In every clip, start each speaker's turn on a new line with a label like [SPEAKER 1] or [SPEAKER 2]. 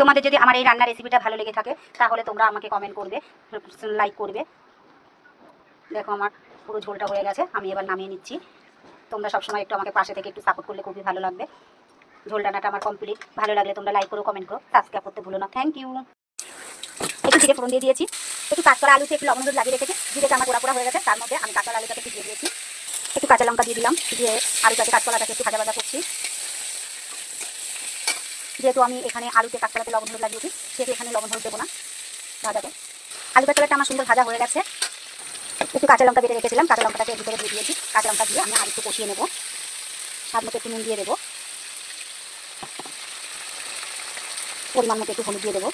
[SPEAKER 1] তোমাদের যদি আমার এই রান্নার রেসিপিটা ভালো লেগে থাকে, তাহলে তোমরা আমাকে কমেন্ট করবে লাইক করবে। দেখো আমার পুরো ঝোলটা হয়ে গেছে, আমি এবার নামিয়ে নিচ্ছি। তোমরা সবসময় একটু আমাকে পাশে থেকে একটু সাপোর্ট করলে খুবই ভালো লাগবে। ঝোল রান্নাটা আমার কমপ্লিট ভালো লাগলে তোমরা লাইক করো কমেন্ট করো সাবস্ক্রাইব করতে ভুলো না। থ্যাংক ইউ একটু জিরে ফোড়ন দিয়ে দিয়েছি। একটু কাঁচকলা আলুতে একটু লবণ লাগিয়ে রেখেছি। জিরেটা আমার পোড়া পোড়া হয়ে গেছে। তার মধ্যে আমি কাঁচকলা আলুটাকে একটু দিয়ে দিয়েছি। একটু কাঁচা লঙ্কা দিয়ে দিলাম। দিয়ে আলুটাকে কাঁচকলাটাকে একটু ভাজা ভাজা করছি। যেহেতু আমি এখানে আলুতে কাঁচকলাতে লবণ হলুদ লাগিয়েছি, সেহেতু এখানে লবণ হলুদ দেবো না। ভাজাতে আলু কাঁচকলাটা আমার সুন্দর ভাজা হয়ে গেছে। একটু কাঁচা লঙ্কা বেটে রেখেছিলাম, কাঁচা লঙ্কাটাকে ভিতরে দিয়ে দিয়েছি। কাঁচা লঙ্কা দিয়ে আমি আর একটু কষিয়ে নেব। স্বাদ মতো একটু নুন দিয়ে দেবো। পরিমাণ মতো একটু হলুদ দিয়ে দেবো।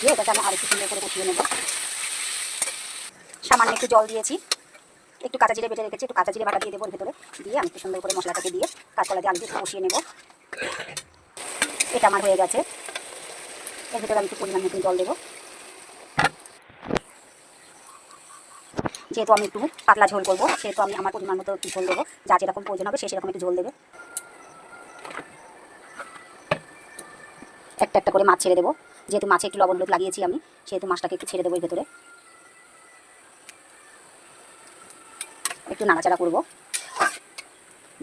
[SPEAKER 1] দিয়ে এটাকে আমি আর একটু সুন্দর করে কষিয়ে নেব। সামান্য একটু জল দিয়েছি। একটু কাঁচা জিরে বেটে রেখেছি, একটু কাঁচা জিরে বাটা দিয়ে দেবো ভেতরে। দিয়ে আমি একটু সুন্দর করে মশলাটাকে দিয়ে কাঁচকলা দিয়ে আলু দিয়ে কষিয়ে নেব। এটা আমার হয়ে গেছে। এর ভিতরে আমি একটু পরিমাণ মতো জল দেবো। যেহেতু আমি একটু পাতলা ঝোল করব, সেহেতু আমি আমার পরিমাণ মতো একটু ঝোল দেবো। যা যেরকম প্রয়োজন হবে, সে সেরকম একটু ঝোল দেবে। একটা একটা করে মাছ ছেড়ে দেবো। যেহেতু মাছে একটু লবণ হলুদ লাগিয়েছি আমি, সেহেতু মাছটাকে একটু ছেড়ে দেবো এর ভেতরে। একটু নাড়াচাড়া করব।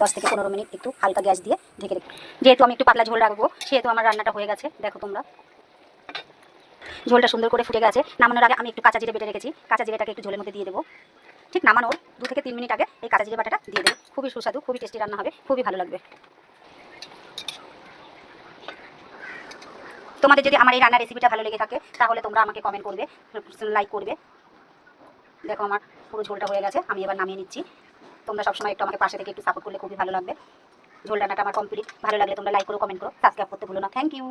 [SPEAKER 1] দশ থেকে পনেরো মিনিট একটু হালকা গ্যাস দিয়ে ঢেকে রেখে যেহেতু আমি একটু পাতলা ঝোল রাখব, সেহেতু আমার রান্নাটা হয়ে গেছে। দেখো তোমরা। ঝোলটা সুন্দর করে ফুটে গেছে। নামানোর আগে আমি একটু কাঁচা জিরে বেটে রেখেছি। কাঁচা জিরেটাকে একটু ঝোলের মধ্যে দিয়ে দেবো। ঠিক নামানোর দু থেকে তিন মিনিট আগে এই কাঁচা জিরে বাটাটা দিয়ে দেবো। খুবই সুস্বাদু, খুবই টেস্টি রান্না হবে, খুবই ভালো লাগবে। তোমাদের যদি আমার এই রান্নার রেসিপিটা ভালো লেগে থাকে, তাহলে তোমরা আমাকে কমেন্ট করবে লাইক করবে। দেখো আমার পুরো ঝোলটা হয়ে গেছে, আমি এবার নামিয়ে নিচ্ছি। তোমরা সবসময় একটু আমাকে পাশে থেকে একটু সাপোর্ট করলে খুবই ভালো লাগবে। ঝোল রান্নাটা আমার কমপ্লিট ভালো লাগলে তোমরা লাইক করো কমেন্ট করো সাবস্ক্রাইব করতে ভুলো না। Thank you